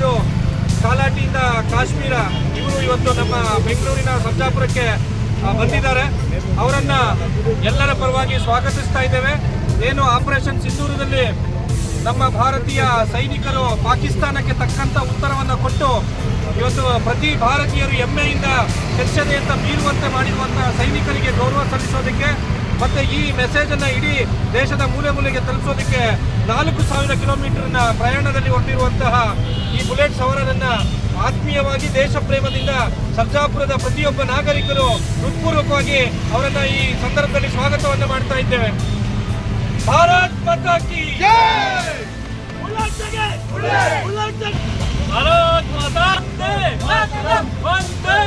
ಸವಾರರು ಕಾಲಾಟಿಯಿಂದ ಕಾಶ್ಮೀರ. ಇವರು ಇವತ್ತು ನಮ್ಮ ಬೆಂಗಳೂರಿನ ಸರ್ಜಾಪುರಕ್ಕೆ ಬಂದಿದ್ದಾರೆ. ಅವರನ್ನ ಎಲ್ಲರ ಪರವಾಗಿ ಸ್ವಾಗತಿಸ್ತಾ ಇದ್ದೇವೆ. ಏನು ಆಪರೇಷನ್ ಸಿಂಧೂರದಲ್ಲಿ ನಮ್ಮ ಭಾರತೀಯ ಸೈನಿಕರು ಪಾಕಿಸ್ತಾನಕ್ಕೆ ತಕ್ಕಂತ ಉತ್ತರವನ್ನು ಕೊಟ್ಟು ಇವತ್ತು ಪ್ರತಿ ಭಾರತೀಯರು ಹೆಮ್ಮೆಯಿಂದ ಕೆಚ್ಚದೆಯಿಂದ ಮೀರುವಂತೆ ಮಾಡಿರುವಂತಹ ಸೈನಿಕರಿಗೆ ಗೌರವ ಸಲ್ಲಿಸೋದಕ್ಕೆ ಮತ್ತೆ ಈ ಮೆಸೇಜ್ ಅನ್ನ ಇಡೀ ದೇಶದ ಮೂಲೆ ಮೂಲೆಗೆ ತಲುಪಿಸೋದಕ್ಕೆ ನಾಲ್ಕು ಸಾವಿರ ಕಿಲೋಮೀಟರ್ನ ಪ್ರಯಾಣದಲ್ಲಿ ಹೊರಟಿರುವಂತಹ ಈ ಬುಲೆಟ್ ಸವಾರರನ್ನು ಆತ್ಮೀಯವಾಗಿ ದೇಶ ಪ್ರೇಮದಿಂದ ಸರ್ಜಾಪುರದ ಪ್ರತಿಯೊಬ್ಬ ನಾಗರಿಕರು ಹೃತ್ಪೂರ್ವಕವಾಗಿ ಅವರನ್ನ ಈ ಸಂದರ್ಭದಲ್ಲಿ ಸ್ವಾಗತವನ್ನು ಮಾಡ್ತಾ ಇದ್ದೇವೆ. ಭಾರತ್ ಮಾತಾ ಕಿ ಉಲ್ಲಾಸಗೆ! ಉಲ್ಲಾಸಗೆ! ಭಾರತ್ ಮಾತಾ ವಂದೇ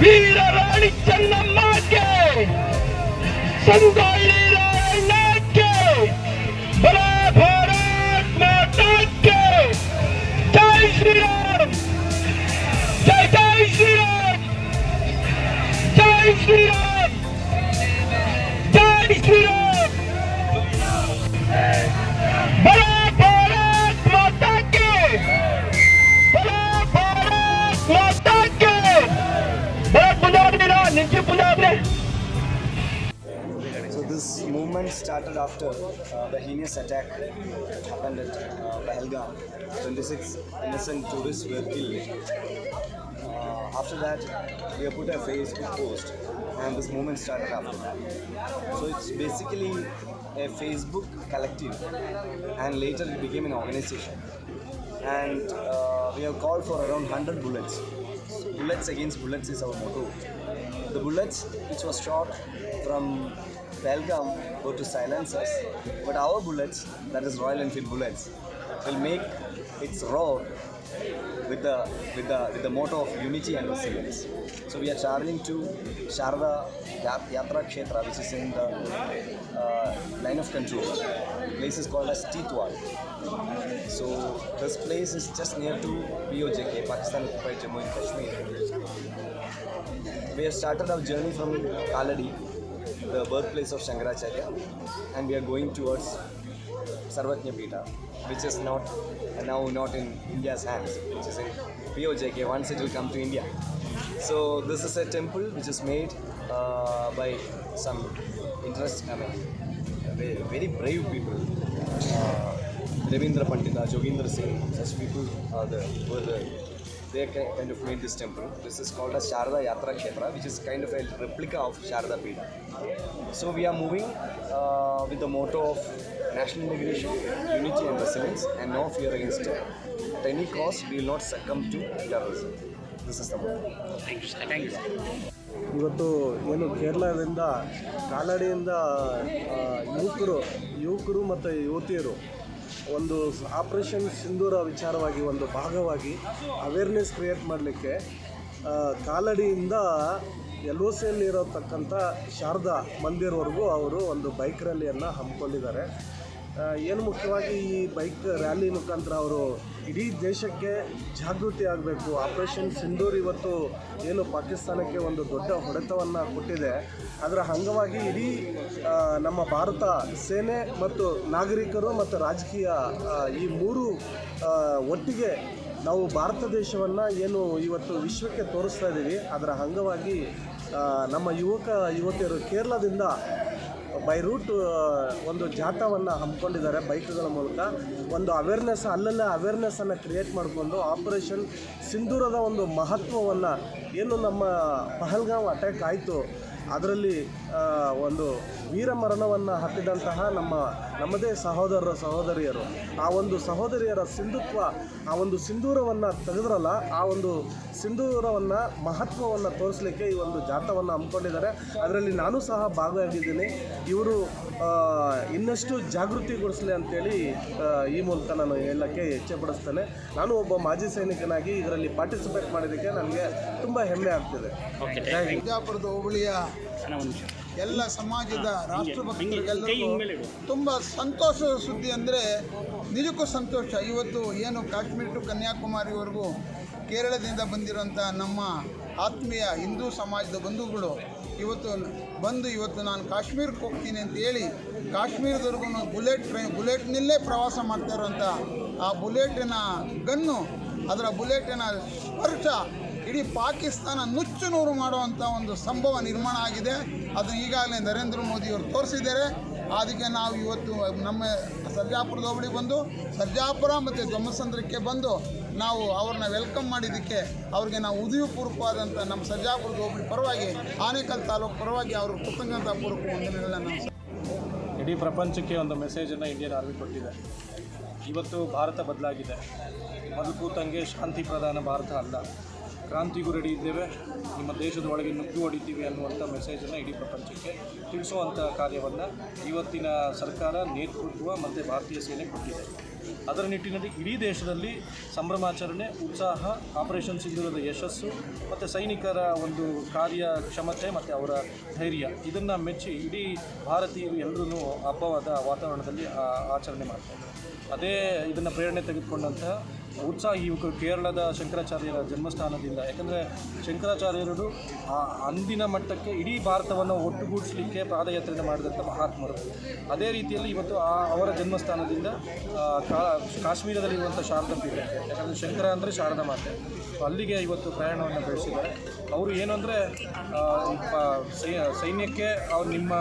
வீரராணி சென்னம்மாக்கு சங்காயிலே জয় শ্রীরাম জয় শ্রীরাম বড় Bharat this movement started after uh, the heinous attack that happened at uh, Pahalgam. 26 innocent tourists were killed. After that, we have put a Facebook post, and this movement started after that. So it's basically a Facebook collective, and later it became an organization. And uh, we have called for around 100 bullets. Bullets against bullets is our motto. The bullets which was shot from Belgium go to silence us, but our bullets, that is Royal Enfield bullets, will make its roar with the with the with the motto of unity and resilience. So we are traveling to Sharda Yatra Kshetra, which is in the uh, line of control. The place is called as Titwal. So this place is just near to POJK, Pakistan occupied Jammu and Kashmir. We have started our journey from Kaladi, the birthplace of Shankaracharya, and we are going towards Sarvatnya Pita, which is not now not in India's hands, which is in POJK. Once it will come to India. So this is a temple which is made uh, by some interest, I mean, very, brave people. Uh, Ravindra Pandita, Jogendra Singh, such people are the, were the they ki- kind of made this temple. This is called as Sharada Yatra Kshetra, which is kind of a replica of Sharada Pita. So we are moving uh, with the motto of national integration, unity and resilience, and no fear against it. At any cost, we will not succumb to terrorism. This is the motto. Thank you, sir. Thank you. ಇವತ್ತು ಏನು ಕೇರಳದಿಂದ ಕಾಲಡಿಯಿಂದ ಯುವಕರು ಯುವಕರು ಮತ್ತು ಯುವತಿಯರು ಒಂದು operation ಸಿಂಧೂರ ವಿಚಾರವಾಗಿ ಒಂದು ಭಾಗವಾಗಿ ಅವೇರ್ನೆಸ್ ಕ್ರಿಯೇಟ್ ಮಾಡಲಿಕ್ಕೆ ಕಾಲಡಿಯಿಂದ ಎಲ್ ಒ ಸಿಯಲ್ಲಿರತಕ್ಕಂಥ ಶಾರದಾ ಮಂದಿರ್ವರೆಗೂ ಅವರು ಒಂದು ಬೈಕ್ ರ್ಯಾಲಿಯನ್ನು ಹಮ್ಮಿಕೊಂಡಿದ್ದಾರೆ. ಏನು ಮುಖ್ಯವಾಗಿ ಈ ಬೈಕ್ ರ್ಯಾಲಿ ಮುಖಾಂತರ ಅವರು ಇಡೀ ದೇಶಕ್ಕೆ ಜಾಗೃತಿ ಆಗಬೇಕು. ಆಪರೇಷನ್ ಸಿಂಧೂರ್ ಇವತ್ತು ಏನು ಪಾಕಿಸ್ತಾನಕ್ಕೆ ಒಂದು ದೊಡ್ಡ ಹೊಡೆತವನ್ನು ಕೊಟ್ಟಿದೆ. ಅದರ ಅಂಗವಾಗಿ ಇಡೀ ನಮ್ಮ ಭಾರತ ಸೇನೆ ಮತ್ತು ನಾಗರಿಕರು ಮತ್ತು ರಾಜಕೀಯ ಈ ಮೂರು ಒಟ್ಟಿಗೆ ನಾವು ಭಾರತ ದೇಶವನ್ನು ಏನು ಇವತ್ತು ವಿಶ್ವಕ್ಕೆ ತೋರಿಸ್ತಾ ಇದ್ದೀವಿ ಅದರ ಅಂಗವಾಗಿ ನಮ್ಮ ಯುವಕ, ಯುವತಿಯರು ಕೇರಳದಿಂದ ಬೈ ರೂಟ್ ಒಂದು ಜಾಥಾವನ್ನು ಹಮ್ಮಿಕೊಂಡಿದ್ದಾರೆ ಬೈಕ್ಗಳ ಮೂಲಕ. ಒಂದು ಅವೇರ್ನೆಸ್ ಅಲ್ಲಲ್ಲೇ ಅವೇರ್ನೆಸ್ಸನ್ನು ಕ್ರಿಯೇಟ್ ಮಾಡಿಕೊಂಡು ಆಪರೇಷನ್ ಸಿಂಧೂರದ ಒಂದು ಮಹತ್ವವನ್ನು, ಏನು ನಮ್ಮ ಪಹಲ್ಗಾಂವ್ ಅಟ್ಯಾಕ್ ಆಯಿತು ಅದರಲ್ಲಿ ಒಂದು ವೀರ ಮರಣವನ್ನು ಹತ್ತಿದಂತಹ ನಮ್ಮ, ನಮ್ಮದೇ ಸಹೋದರರ ಸಹೋದರಿಯರು. ಆ ಒಂದು ಸಹೋದರಿಯರ ಸಿಂಧುತ್ವ, ಆ ಒಂದು ಸಿಂಧೂರವನ್ನು ತೆಗೆದ್ರಲ್ಲ, ಆ ಒಂದು ಸಿಂಧೂರವನ್ನು ಮಹತ್ವವನ್ನು ತೋರಿಸಲಿಕ್ಕೆ ಈ ಒಂದು ಜಾಥವನ್ನು ಹಮ್ಮಿಕೊಂಡಿದ್ದಾರೆ. ಅದರಲ್ಲಿ ನಾನು ಸಹ ಭಾಗವಾಗಿದ್ದೀನಿ ಇವರು ಇನ್ನಷ್ಟು ಜಾಗೃತಿಗೊಳಿಸಲಿ ಅಂತೇಳಿ ಈ ಮೂಲಕ ನಾನು ಹೇಳಕ್ಕೆ ಇಚ್ಛೆಪಡಿಸ್ತೇನೆ. ನಾನು ಒಬ್ಬ ಮಾಜಿ ಸೈನಿಕನಾಗಿ ಇದರಲ್ಲಿ ಪಾರ್ಟಿಸಿಪೇಟ್ ಮಾಡಿದ್ದಕ್ಕೆ ನನಗೆ ತುಂಬ ಹೆಮ್ಮೆ ಆಗ್ತಿದೆ. ಬಿಜಾಪುರದ ಹೋಬಳಿಯ ಎಲ್ಲ ಸಮಾಜದ ರಾಷ್ಟ್ರಭಕ್ತರಿಗೆಲ್ಲರಿಗೂ ತುಂಬ ಸಂತೋಷದ ಸುದ್ದಿ ಅಂದರೆ ನಿಜಕ್ಕೂ ಸಂತೋಷ. ಇವತ್ತು ಏನು ಕಾಶ್ಮೀರ ಟು ಕನ್ಯಾಕುಮಾರಿವರೆಗೂ ಕೇರಳದಿಂದ ಬಂದಿರುವಂಥ ನಮ್ಮ ಆತ್ಮೀಯ ಹಿಂದೂ ಸಮಾಜದ ಬಂಧುಗಳು, ಇವತ್ತು ಬಂದು ಇವತ್ತು ನಾನು ಕಾಶ್ಮೀರಕ್ಕೆ ಹೋಗ್ತೀನಿ ಅಂತ ಹೇಳಿ ಕಾಶ್ಮೀರದವರೆಗೂ ಬುಲೆಟ್ ಟ್ರೈನ್ ಬುಲೆಟ್ನಲ್ಲೇ ಪ್ರವಾಸ ಮಾಡ್ತಾ ಇರೋಂಥ ಆ ಬುಲೆಟಿನ ಗನ್ನು, ಅದರ ಬುಲೆಟಿನ ಸ್ಪರ್ಶ ಇಡೀ ಪಾಕಿಸ್ತಾನ ನುಚ್ಚು ನೂರು ಮಾಡುವಂಥ ಒಂದು ಸಂಭವ ನಿರ್ಮಾಣ ಆಗಿದೆ. ಅದನ್ನು ಈಗಾಗಲೇ ನರೇಂದ್ರ ಮೋದಿಯವರು ತೋರಿಸಿದ್ದಾರೆ. ಅದಕ್ಕೆ ನಾವು ಇವತ್ತು ನಮ್ಮ ಸರ್ಜಾಪುರದ ಹೋಬಳಿ ಬಂದು, ಸರ್ಜಾಪುರ ಮತ್ತು ಧ್ವಮಸಂದ್ರಕ್ಕೆ ಬಂದು ನಾವು ಅವ್ರನ್ನ ವೆಲ್ಕಮ್ ಮಾಡಿದ್ದಕ್ಕೆ ಅವ್ರಿಗೆ ನಾವು ಉದಯಪೂರ್ವಕವಾದಂಥ ನಮ್ಮ ಸರ್ಜಾಪುರದ ಹೋಬಳಿ ಪರವಾಗಿ ಆನೇಕಲ್ ತಾಲೂಕು ಪರವಾಗಿ ಅವರು ಕೃತಜ್ಞತಾ ಪೂರ್ವಕ ವಂದನೆಗಳನ್ನ ನಾವು ಇಡೀ ಪ್ರಪಂಚಕ್ಕೆ ಒಂದು ಮೆಸೇಜನ್ನು ಇಂಡಿಯನ್ ಆರ್ಮಿ ಕೊಟ್ಟಿದೆ. ಇವತ್ತು ಭಾರತ ಬದಲಾಗಿದೆ. ಮೊದಲು ಕೂತಂಗೆ ಶಾಂತಿ ಪ್ರಧಾನ ಭಾರತ ಅಲ್ಲ. ಕ್ರಾಂತಿಗೂ ರೆಡಿ ಇದ್ದೇವೆ. ನಿಮ್ಮ ದೇಶದ ಒಳಗೆ ನುಗ್ಗು ಹೊಡಿತೀವಿ ಅನ್ನುವಂಥ ಮೆಸೇಜನ್ನು ಇಡೀ ಪ್ರಪಂಚಕ್ಕೆ ತಿಳಿಸುವಂಥ ಕಾರ್ಯವನ್ನು ಇವತ್ತಿನ ಸರ್ಕಾರ ನೇತೃತ್ವ ಮತ್ತು ಭಾರತೀಯ ಸೇನೆ ಕೊಟ್ಟಿದೆ. ಅದರ ನಿಟ್ಟಿನಲ್ಲಿ ಇಡೀ ದೇಶದಲ್ಲಿ ಸಂಭ್ರಮಾಚರಣೆ, ಉತ್ಸಾಹ ಆಪರೇಷನ್ ಸಿಂಧುರದ ಯಶಸ್ಸು ಮತ್ತು ಸೈನಿಕರ ಒಂದು ಕಾರ್ಯಕ್ಷಮತೆ ಮತ್ತು ಅವರ ಧೈರ್ಯ ಇದನ್ನು ಮೆಚ್ಚಿ ಇಡೀ ಭಾರತೀಯರು ಎಲ್ಲರೂ ಹಬ್ಬವಾದ ವಾತಾವರಣದಲ್ಲಿ ಆಚರಣೆ ಮಾಡ್ತಾರೆ ಅದೇ ಇದನ್ನು ಪ್ರೇರಣೆ ತೆಗೆದುಕೊಂಡಂತಹ ಉತ್ಸಾಹಿ ಯುವಕರು ಕೇರಳದ ಶಂಕರಾಚಾರ್ಯರ ಜನ್ಮಸ್ಥಾನದಿಂದ ಯಾಕಂದರೆ ಶಂಕರಾಚಾರ್ಯರು ಆ ಅಂದಿನ ಮಟ್ಟಕ್ಕೆ ಇಡೀ ಭಾರತವನ್ನು ಒಟ್ಟುಗೂಡಿಸಲಿಕ್ಕೆ ಪಾದಯಾತ್ರೆಯನ್ನು ಮಾಡಿದಂಥ ಮಹಾತ್ಮರು. ಅದೇ ರೀತಿಯಲ್ಲಿ ಇವತ್ತು ಆ ಅವರ ಜನ್ಮಸ್ಥಾನದಿಂದ ಕಾಶ್ಮೀರದಲ್ಲಿ ಕಾಶ್ಮೀರದಲ್ಲಿರುವಂಥ ಶಾರದಾ ಪೀಠ ಯಾಕಂದರೆ ಶಂಕರ ಅಂದರೆ ಶಾರದಾ ಮಾತೆ. ಅಲ್ಲಿಗೆ ಇವತ್ತು ಪ್ರಯಾಣವನ್ನು ಬೆಳೆಸಿದ್ದಾರೆ. ಅವರು ಏನು ಅಂದರೆ ಸೈನ್ಯಕ್ಕೆ ಅವ್ರು ನಿಮ್ಮ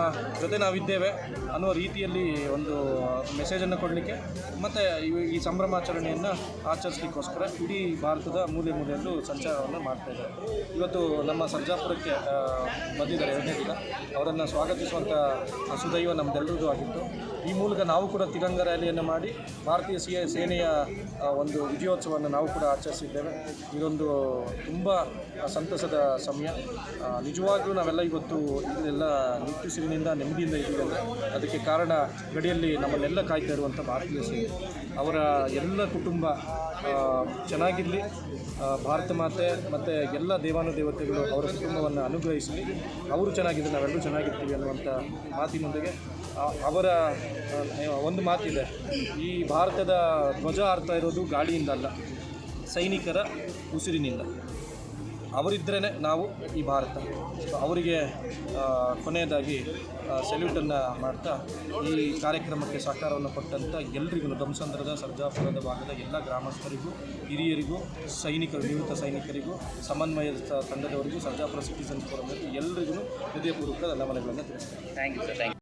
ಜೊತೆ ನಾವಿದ್ದೇವೆ ಅನ್ನೋ ರೀತಿಯಲ್ಲಿ ಒಂದು ಮೆಸೇಜನ್ನು ಕೊಡಲಿಕ್ಕೆ, ಮತ್ತು ಈ ಸಂಭ್ರಮಾಚರಣೆಯನ್ನು ಆಚರಿಸಲಿಕ್ಕೋಸ್ಕರ ಇಡೀ ಭಾರತದ ಮೂಲೆ ಮೂಲೆಯಲ್ಲೂ ಸಂಚಾರವನ್ನು ಮಾಡ್ತಾ ಇದ್ದಾರೆ. ಇವತ್ತು ನಮ್ಮ ಸರ್ಜಾಪುರಕ್ಕೆ ಬಂದಿದ್ದಾರೆ ಎರಡನೇ ದಿನ ಅವರನ್ನು ಸ್ವಾಗತಿಸುವಂಥ ಸುದೈವ ನಮ್ಮದೆಲ್ಲರಿಗೂ ಆಗಿತ್ತು. ಈ ಮೂಲಕ ನಾವು ಕೂಡ ತಿರಂಗ ರ್ಯಾಲಿಯನ್ನು ಮಾಡಿ ಭಾರತೀಯ ಸೇನೆಯ ಒಂದು ವಿಜಯೋತ್ಸವವನ್ನು ನಾವು ಕೂಡ ಆಚರಿಸಿದ್ದೇವೆ. ಇದೊಂದು ತುಂಬ ಸಂತಸದ ಸಮಯ. ನಿಜವಾಗ್ಲೂ ನಾವೆಲ್ಲ ಇವತ್ತು ಇದನ್ನೆಲ್ಲ ನಿಟ್ಟುಸಿರಿನಿಂದ ನೆಮ್ಮದಿಯಿಂದ ಇದ್ದೀವಿ ಅದಕ್ಕೆ ಕಾರಣ ಗಡಿಯಲ್ಲಿ ನಮ್ಮನ್ನೆಲ್ಲ ಕಾಯ್ತಾ ಇರುವಂಥ ಭಾರತೀಯ ಸೇನೆ ಅವರ ಎಲ್ಲ ಕುಟುಂಬ ಚೆನ್ನಾಗಿರಲಿ. ಭಾರತ ಮಾತೆ ಮತ್ತು ಎಲ್ಲ ದೇವಾನುದೇವತೆಗಳು ಅವರ ಕುಟುಂಬವನ್ನು ಅನುಗ್ರಹಿಸಲಿ. ಅವರು ಚೆನ್ನಾಗಿದ್ದರೆ ನಾವೆಲ್ಲರೂ ಚೆನ್ನಾಗಿರ್ತೀವಿ ಅನ್ನುವಂಥ ಮಾತಿನೊಂದಿಗೆ ಅವರ ಒಂದು ಮಾತಿದೆ. ಈ ಭಾರತದ ಧ್ವಜ ಆಡ್ತಾ ಇರೋದು ಗಾಳಿಯಿಂದ ಅಲ್ಲ ಸೈನಿಕರ ಉಸಿರಿನಿಂದ. ಅವರಿದ್ರೇ ನಾವು ಈ ಭಾರತ. ಅವರಿಗೆ ಕೊನೆಯದಾಗಿ ಸೆಲ್ಯೂಟನ್ನು ಮಾಡ್ತಾ ಈ ಕಾರ್ಯಕ್ರಮಕ್ಕೆ ಸಹಕಾರವನ್ನು ಕೊಟ್ಟಂಥ ಎಲ್ರಿಗೂ ಧ್ವಂಸಂದ್ರದ ಸರ್ಜಾಪುರದ ಭಾಗದ ಎಲ್ಲ ಗ್ರಾಮಸ್ಥರಿಗೂ, ಹಿರಿಯರಿಗೂ ಸೈನಿಕರು ನಿವೃತ್ತ ಸೈನಿಕರಿಗೂ, ಸಮನ್ವಯ ತಂಡದವರಿಗೂ, ಸರ್ಜಾಪುರ ಸಿಟಿಸನ್ ಫೋರಮ್ ಎಲ್ರಿಗೂ ಹೃದಯಪೂರ್ವಕ ನಮನಗಳನ್ನು ತಿಳಿಸ್ತಾರೆ thank you sir thank you